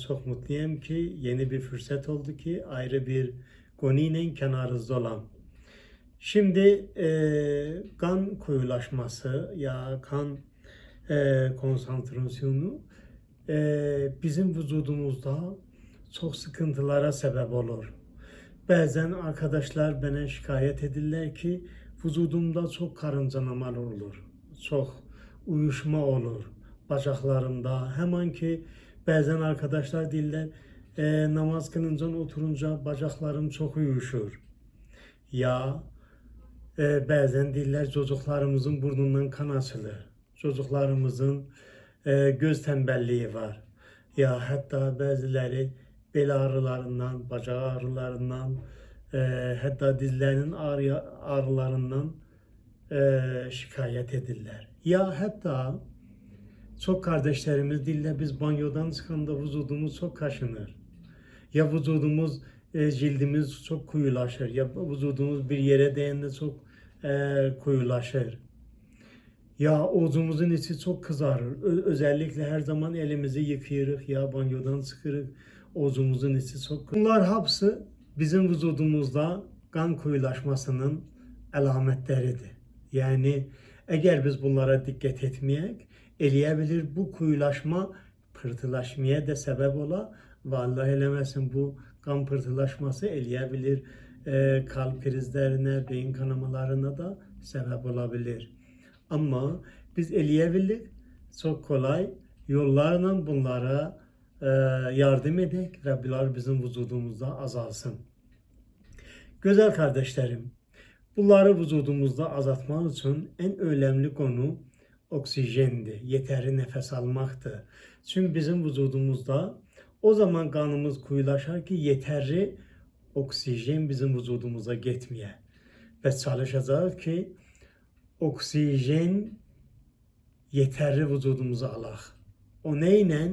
Çok mutluyum ki yeni bir fırsat oldu ki ayrı bir konuyla kenarınızda olan. Şimdi e, kan koyulaşması ya kan e, konsantrasyonu e, bizim vücudumuzda çok sıkıntılara sebep olur. Bazen arkadaşlar bana şikayet edirler ki vücudumda çok karıncanamalar olur. Çok uyuşma olur bacaklarımda. Hemen ki bazen arkadaşlar diller e, namaz kılınca oturunca bacaklarım çok uyuşur. Ya e, bazen diller çocuklarımızın burnundan kan açılır. Çocuklarımızın e, göz tembelliği var. Ya hatta bazıları bel ağrılarından, bacak ağrılarından, e, hatta dizlerinin ağrı, ağrılarından e, şikayet edirler. Ya hatta çok kardeşlerimiz dille biz banyodan çıkanda vücudumuz çok kaşınır. Ya vücudumuz, e, cildimiz çok kuyulaşır. Ya vücudumuz bir yere değende çok e, kuyulaşır. Ya omzumuzun içi çok kızarır. Ö- özellikle her zaman elimizi yıkayırıq ya banyodan çıkırıq. Omzumuzun içi çok Bunlar hepsi bizim vücudumuzda kan kuyulaşmasının alametleridir. Yani eğer biz bunlara dikkat etmeyek, eleyebilir bu kuyulaşma pırtılaşmaya da sebep ola ve Allah eləməsin bu kan pırtılaşması eleyebilir e, kalp krizlerine, beyin kanamalarına da sebep olabilir. Ama biz eleyebildik çok kolay yollarla bunlara e, yardım edek ve bunlar bizim vücudumuzda azalsın. Güzel kardeşlerim, bunları vücudumuzda azaltmak için en önemli konu oksijendir. Yeteri nefes almaktır. Çünkü bizim vücudumuzda o zaman kanımız kuyulaşar ki yeteri oksijen bizim vücudumuza gitmeye. Ve çalışacağız ki oksijen yeterli vücudumuza alaq. O neyle?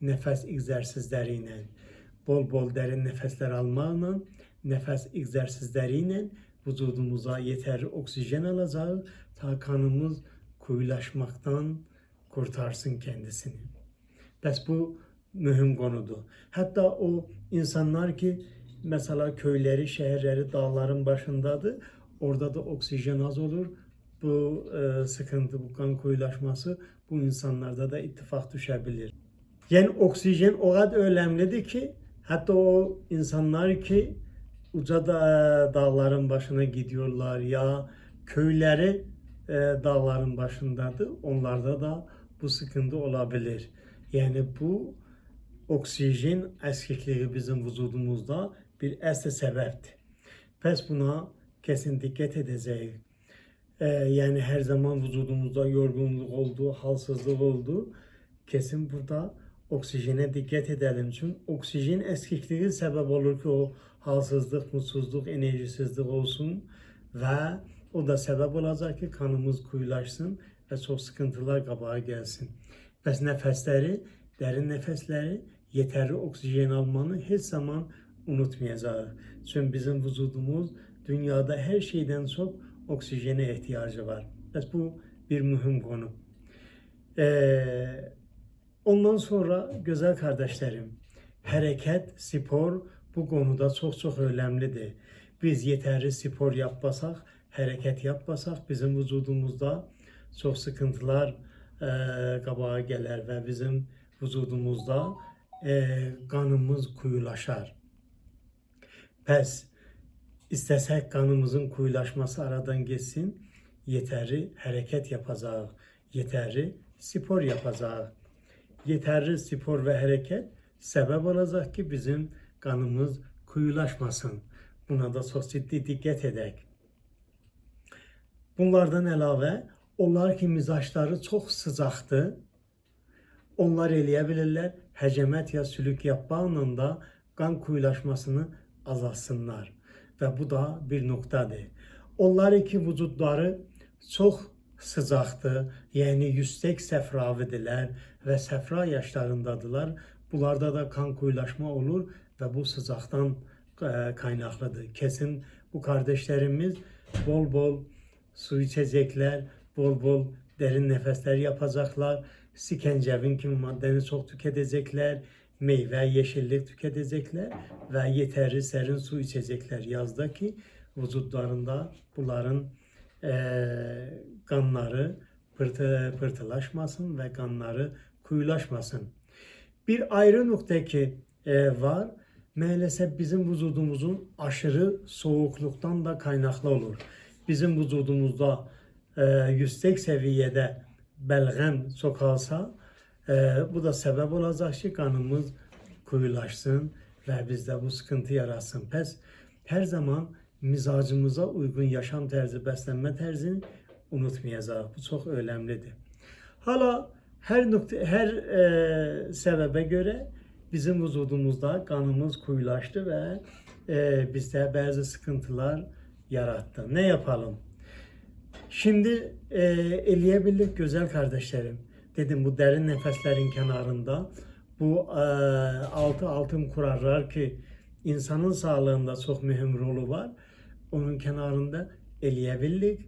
Nefes egzersizleriyle. Bol bol derin nefesler almaqla, nefes egzersizleriyle vücudumuza yeterli oksijen alacağız. Ta kanımız kuyulaşmaktan kurtarsın kendisini. Bəs bu mühüm konudur. Hatta o insanlar ki mesela köyleri, şehirleri dağların başındadır. Orada da oksijen az olur. Bu e, sıkıntı, bu kan koyulaşması bu insanlarda da ittifak düşebilir. Yani oksijen o kadar önemlidir ki hatta o insanlar ki uca da dağların başına gidiyorlar ya köyleri e, dağların başındadır. Onlarda da bu sıkıntı olabilir. Yani bu oksijen eskikliği bizim vücudumuzda bir əsli səbəbdir. Pəs buna kesin dikkat edeceğiz. Ee, yani her zaman vücudumuzda yorgunluk oldu, halsızlık oldu. Kesin burada oksijene dikkat edelim. Çünkü oksijen eskikliği sebep olur ki o halsızlık, mutsuzluk, enerjisizlik olsun ve o da sebep olacak ki kanımız kuyulaşsın ve çok sıkıntılar qabağa gelsin. Bəs nəfəsləri, derin nəfəsləri yeterli oksijen almanı heç zaman unutmayacağız. Çünkü bizim vücudumuz dünyada her şeyden çok oksijene ihtiyacı var. Bəs bu bir mühim konu. Ee, ondan sonra güzel kardeşlerim, hareket, spor bu konuda çok önemlidir. Biz yeterli spor yapmasak, hareket yapmasak bizim vücudumuzda çok sıkıntılar e, qabağa gələr ve bizim vücudumuzda e, kanımız kuyulaşar. Pes istesek kanımızın kuyulaşması aradan geçsin, yeterli hareket yapacağız, yeterli spor yapacağız. Yeterli spor ve hareket sebep olacak ki bizim kanımız kuyulaşmasın. Buna da ciddi dikkat edek. Bunlardan əlavə, onlar ki mizaçları çox sıcaqdır. Onlar eləyə bilirlər, həcəmət ya sülük yapmaqla da qan kuyulaşmasını azaltsınlar. Və bu da bir noktadır. Onlar ki vücudları çox sıcaqdır, yəni yüksək səfravidirlər və səfra yaşlarındadılar. Bunlarda da kan kuyulaşma olur və bu sıcaqdan e, kaynaklıdır. Kesin bu kardeşlerimiz bol bol su içecekler, bol bol derin nefesler yapacaklar. Sikencevin kimi maddeni çok tüketecekler. meyve, yeşillik tüketecekler ve yeterli serin su içecekler yazda ki vücutlarında bunların eee kanları pırtı, pırtılaşmasın ve kanları kuyulaşmasın. Bir ayrı nokta ki e, var. Maalesef bizim vücudumuzun aşırı soğukluktan da kaynaklı olur. Bizim vücudumuzda e, yüksek seviyede belgem sokalsa e, bu da sebep olacak ki kanımız kuyulaşsın ve bizde bu sıkıntı yaratsın. Pes her zaman mizacımıza uygun yaşam terzi, beslenme terzini unutmayacağız. Bu çok önemlidir. Hala her nokta, her e, sebebe göre bizim vücudumuzda kanımız kuyulaştı ve e, bizde bazı sıkıntılar yarattı. Ne yapalım? Şimdi e, eleyebildik güzel kardeşlerim. Dedim bu derin nefeslerin kenarında bu e, altı altın kurarlar ki insanın sağlığında çok mühim rolü var. Onun kenarında eleyebildik.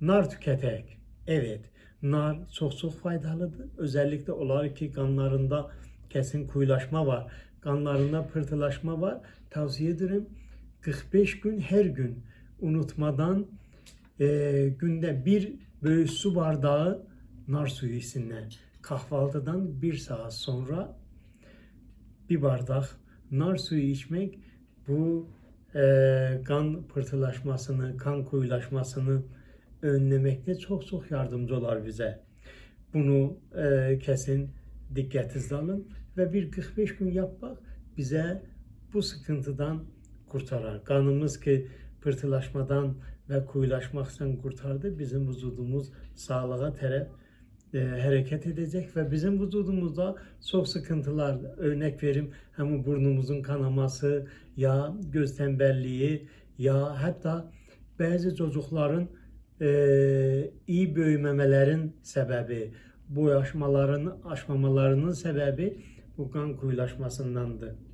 Nar tüketek. Evet, nar çok çok faydalıdır. Özellikle olar ki kanlarında kesin kuyulaşma var. Kanlarında pırtılaşma var. Tavsiye ederim 45 gün her gün unutmadan e, günde bir böyle su bardağı nar suyu içsinler. Kahvaltıdan bir saat sonra bir bardak nar suyu içmek bu e, kan pırtılaşmasını, kan kuyulaşmasını önlemekte çok çok yardımcı olar bize. Bunu e, kesin dikkatinizde alın ve bir 45 gün yapmak bize bu sıkıntıdan kurtarar. Kanımız ki pırtılaşmadan ve kuyulaşmaktan kurtardı. Bizim vücudumuz sağlığa taraf e, hareket edecek ve bizim vücudumuzda çok sıkıntılar örnek verim hem burnumuzun kanaması ya göz tembelliği ya hatta bazı çocukların e, iyi büyümemelerin sebebi bu aşmaların aşmamalarının sebebi bu kan kuyulaşmasındandır.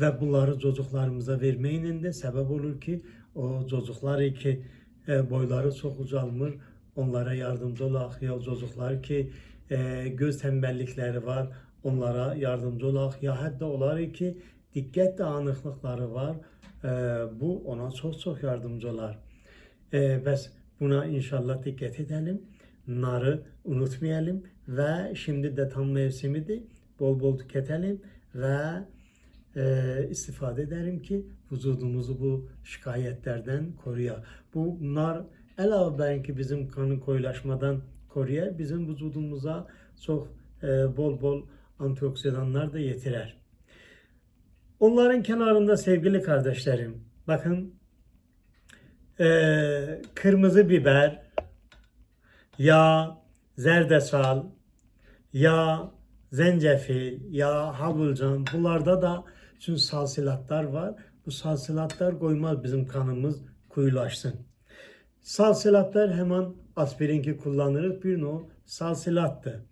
Ve bunları çocuklarımıza vermeyin de sebep olur ki o çocuklar ki e, boyları çok ucalmır onlara yardımcı olaq ya çocuklar ki e, göz tembellikleri var onlara yardımcı olaq ya hatta olar ki dikkat dağınıklıkları var e, bu ona çok yardımcı olar. Bəs buna inşallah dikkat edelim. Narı unutmayalım ve şimdi de tam mevsimidir. Bol bol tüketelim ve e, istifade ederim ki vücudumuzu bu şikayetlerden koruya. Bu nar əlavə belki bizim kanın koyulaşmadan koruyar. Bizim vücudumuza çok e, bol bol antioksidanlar da yetirer. Onların kenarında sevgili kardeşlerim, bakın e, kırmızı biber, yağ, zerdeçal, yağ, zencefil, yağ, habulcan bunlarda da çünkü salsilatlar var. Bu salsilatlar koymaz bizim kanımız kuyulaşsın. Salsilatlar hemen aspirinki kullanırız. Bir no salsilattı.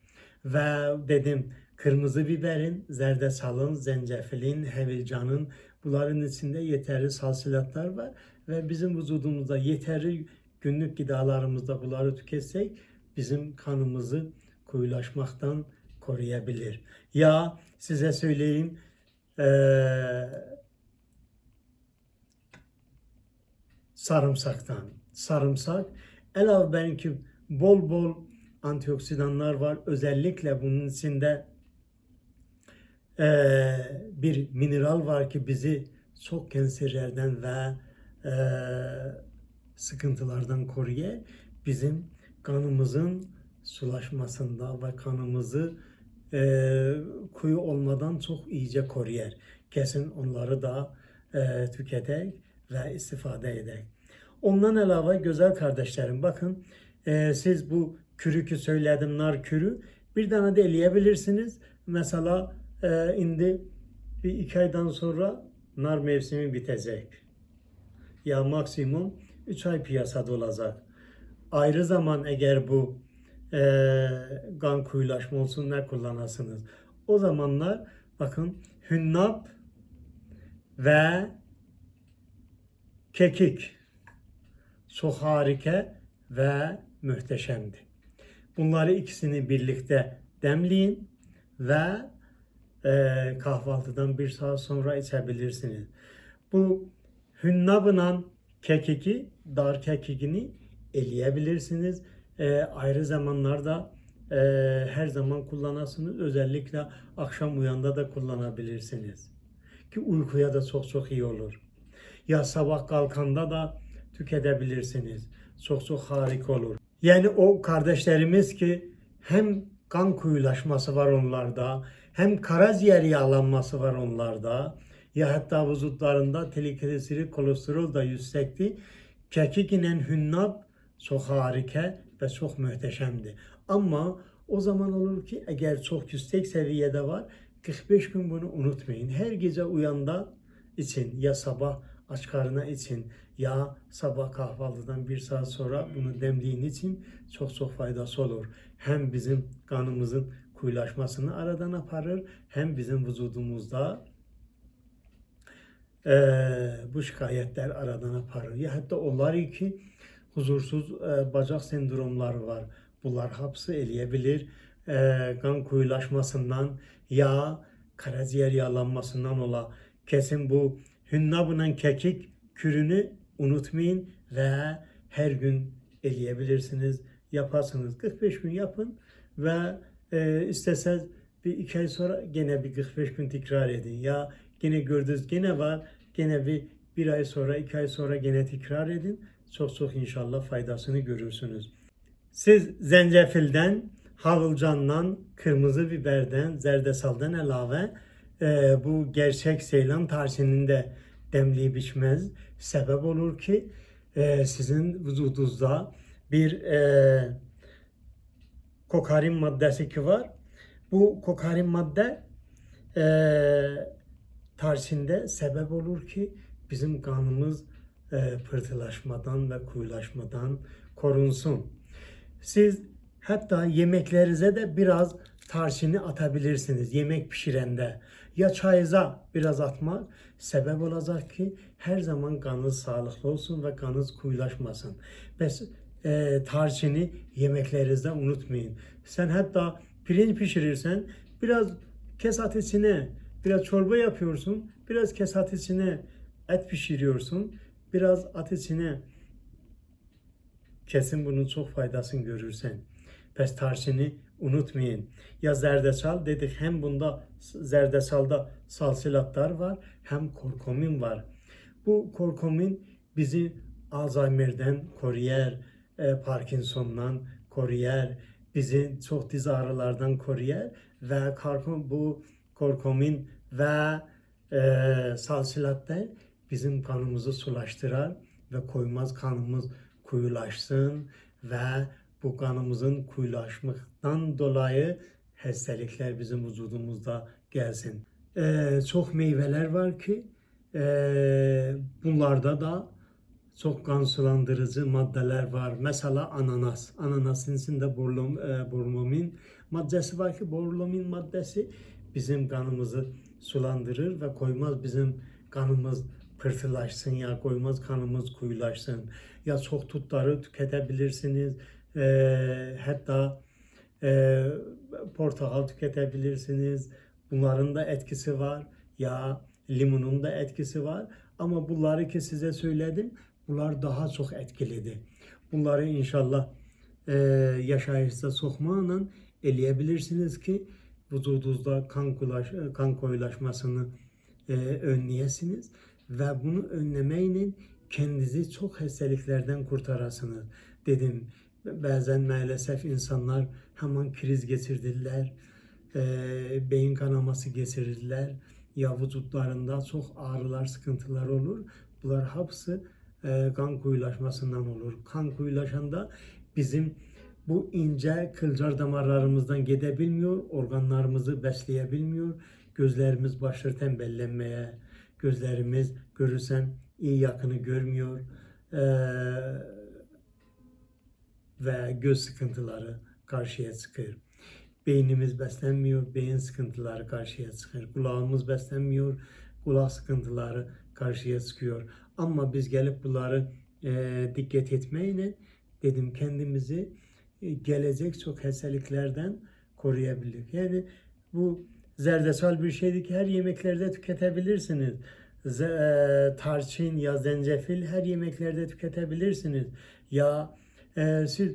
Ve dedim kırmızı biberin, zerdeçalın, zencefilin, hevilcanın bunların içinde yeterli salsilatlar var ve bizim vücudumuzda yeterli günlük gıdalarımızda bunları tüketsek bizim kanımızı koyulaşmaktan koruyabilir. Ya size söyleyeyim ee, sarımsaktan. Sarımsak əlavə benimki bol bol antioksidanlar var. Özellikle bunun içinde ee, bir mineral var ki bizi çok kanserlerden ve e, sıkıntılardan koruyor. Bizim kanımızın sulaşmasında ve kanımızı e, kuyu olmadan çok iyice koruyor. Kesin onları da e, tüketek ve istifade edek. Ondan əlavə güzel kardeşlerim bakın e, siz bu kürükü söyledim nar kürü bir tane de eleyebilirsiniz. Mesela e, indi bir iki aydan sonra nar mevsimi bitecek. Ya maksimum 3 ay piyasada olacak. Ayrı zaman eğer bu e, kan kuyulaşma olsun ne kullanasınız. O zamanlar bakın hünnap ve kekik çok harika ve muhteşemdi. Bunları ikisini birlikte demleyin ve e, kahvaltıdan bir saat sonra içebilirsiniz. Bu hünnabınan kekiki, dar kekikini eleyebilirsiniz. E, ayrı zamanlarda e, her zaman kullanasınız. Özellikle akşam uyanda da kullanabilirsiniz. Ki uykuya da çok çok iyi olur. Ya sabah kalkanda da tüketebilirsiniz. Çok çok harika olur. Yani o kardeşlerimiz ki hem kan kuyulaşması var onlarda, hem karaciğer yağlanması var onlarda. Ya hatta vücutlarında trigliserit kolesterol da yüksekti. Kekik ile hünnap çok harika ve çok muhteşemdi. Ama o zaman olur ki eğer çok yüksek seviyede var 45 gün bunu unutmayın. Her gece uyanda için ya sabah aç karnına için ya sabah kahvaltıdan bir saat sonra bunu demleyin için çok çok faydası olur. Hem bizim kanımızın kuyulaşmasını aradan aparır hem bizim vücudumuzda eee, bu şikayetler aradan aparır. Ya hatta onlar ki huzursuz eee, bacak sendromları var. Bunlar hapsı eleyebilir. Eee, kan kuyulaşmasından ya karaciğer yağlanmasından ola. Kesin bu hünnabla kekik kürünü unutmayın ve her gün eleyebilirsiniz. Yaparsınız. 45 gün yapın ve e, isteseniz bir iki ay sonra gene bir 45 gün tekrar edin. Ya gene gördünüz gene var. Gene bir bir ay sonra iki ay sonra gene tekrar edin. Çok çok inşallah faydasını görürsünüz. Siz zencefilden, havulcandan, kırmızı biberden, zerdesaldan elave e, bu gerçek Seylan tarçınını da demleyip içmez. Sebep olur ki e, sizin vücudunuzda bir e, kokarin maddesi ki var. Bu kokarin madde e, tarçında sebep olur ki bizim kanımız e, pırtılaşmadan ve kuyulaşmadan korunsun. Siz hatta yemeklerinize de biraz tarçını atabilirsiniz yemek pişirende. Ya çayıza biraz atmak sebep olacak ki her zaman kanınız sağlıklı olsun ve kanınız kuyulaşmasın. Bes, e, tarçını yemeklerinizde unutmayın. Sen hatta pirinç pişirirsen biraz kesat içine biraz çorba yapıyorsun. Biraz kesat içine et pişiriyorsun. Biraz at içine kesin bunun çok faydasını görürsen. Pes tarçını unutmayın. Ya zerdeçal dedik hem bunda zerdeçalda salsilatlar var hem korkomin var. Bu korkomin bizi Alzheimer'den koruyar, e, Parkinson'dan koruyar, bizi çok diz ağrılardan koruyar ve korkom, bu korkomin ve e, salsilatlar bizim kanımızı sulaştırar ve koymaz kanımız kuyulaşsın ve bu kanımızın kuyulaşmaktan dolayı hastalıklar bizim vücudumuzda gelsin. Ee, çok meyveler var ki e, bunlarda da çok kan sulandırıcı maddeler var. Mesela ananas. Ananasın içinde borlom, e, borlomin maddesi var ki borlomin maddesi bizim kanımızı sulandırır ve koymaz bizim kanımız pırtılaşsın ya koymaz kanımız kuyulaşsın. Ya çok tutları tüketebilirsiniz. E, hatta e, portakal tüketebilirsiniz. Bunların da etkisi var. Ya limonun da etkisi var. Ama bunları ki size söyledim. Bunlar daha çok etkilidir. Bunları inşallah e, yaşayışta sokmağla eleyebilirsiniz ki vücudunuzda kan, kulaş, kan koyulaşmasını e, önleyesiniz ve bunu önlemeyle kendinizi çok hastalıklardan kurtarasınız. Dedim bazen maalesef insanlar hemen kriz geçirdiler, e, beyin kanaması geçirdiler, ya vücutlarında çok ağrılar, sıkıntılar olur. Bunlar hepsi e, kan kuyulaşmasından olur. Kan kuyulaşanda bizim bu ince kılcal damarlarımızdan gidebilmiyor, organlarımızı besleyebilmiyor, gözlerimiz başlar tembellenmeye, gözlerimiz görürsen iyi yakını görmüyor ee, ve göz sıkıntıları karşıya çıkıyor. Beynimiz beslenmiyor, beyin sıkıntıları karşıya çıkıyor. Kulağımız beslenmiyor, kulak sıkıntıları karşıya çıkıyor. Ama biz gelip bunları e, dikkat etmeyle dedim kendimizi e, gelecek çok hastalıklardan koruyabilir. Yani bu zerdesal bir şeydi ki her yemeklerde tüketebilirsiniz. Z- e, tarçın ya zencefil her yemeklerde tüketebilirsiniz. Ya e, siz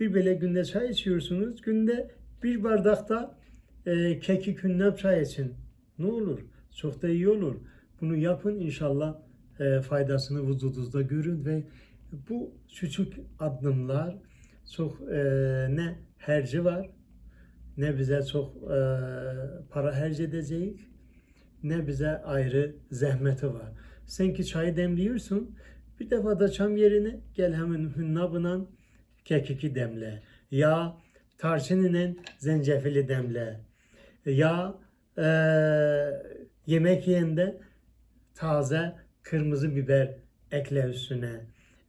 bir böyle günde çay içiyorsunuz. Günde bir bardakta e, kekik hünnap çay için. Ne olur? Çok da iyi olur. Bunu yapın inşallah e, faydasını vücudunuzda görün ve bu küçük adımlar çok e, ne herci var ne bize çok e, para harc edecek ne bize ayrı zahmeti var. Sen ki çayı demliyorsun bir defa da çam yerine gel hemen hünnabla kekiki demle. Ya tarçınla zencefili demle. Ya e, yemek yiyende taze kırmızı biber ekle üstüne.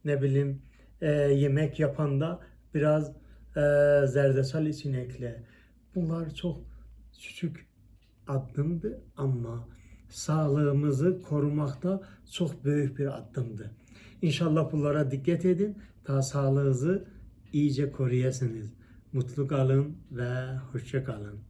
Ne bileyim e, yemek yapanda biraz e, zerdesal için ekle. Bunlar çok küçük adımdı ama sağlığımızı korumakta çok büyük bir adımdı. İnşallah bunlara dikkat edin. Ta sağlığınızı iyice koruyasınız. Mutlu kalın ve hoşça kalın.